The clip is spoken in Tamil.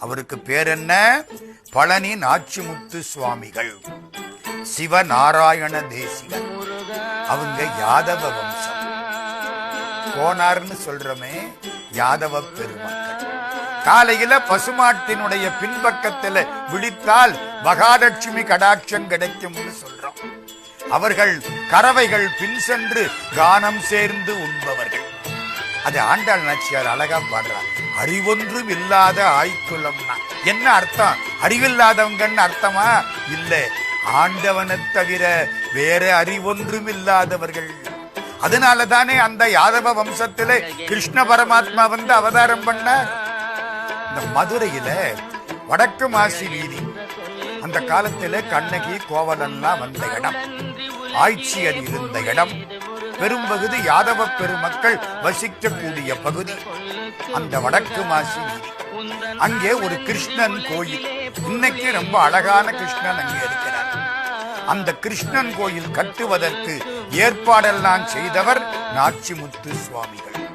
அவருக்கு பேர் என்ன பழனி நாச்சிமுத்து சுவாமிகள். சிவநாராயண தேசிகன். அவங்க யாதவ வம்சம். போனார்னு சொல்றமே யாதவ பெருமக்கள். காலையில பசுமாட்டினுடைய பின்பக்கத்துல விழித்தால் மகாலட்சுமி கடாட்சம் கிடைக்கும்னு சொல்றோம். அவர்கள் கறவைகள் பின் சென்று கானம் சேர்ந்து உண்பவர்கள். அது ஆண்டாள் நாச்சியார் அழகா பாடுறாங்க. அறிவொன்றும் இல்லாத ஆய்க்குலம்னா என்ன அர்த்தம்? அறிவில்லாதவங்கன்னு அர்த்தமா? இல்ல. ஆண்டவனைத் தவிர வேற அறிவொன்றும் இல்லாதவர்கள். அதனால தானே அந்த யாதவ வம்சத்திலே கிருஷ்ண பரமாத்மா வந்து அவதாரம் பண்ண? இந்த மதுரையில வடக்கு மாசி வீதி. அந்த காலத்தில கண்ணகி கோவலன்லாம் வந்த இடம். ஆட்சியர் இருந்த இடம். பெரும்பகுதி யாதவ பெருமக்கள் வசிக்கக்கூடிய பகுதி. அந்த வடக்கு மாசி. அங்கே ஒரு கிருஷ்ணன் கோயில். இன்னைக்கு ரொம்ப அழகான கிருஷ்ணன் அங்கே இருக்கிறார். அந்த கிருஷ்ணன் கோயில் கட்டுவதற்கு ஏற்பாடெல்லாம் செய்தவர் நாச்சிமுத்து சுவாமிகள்.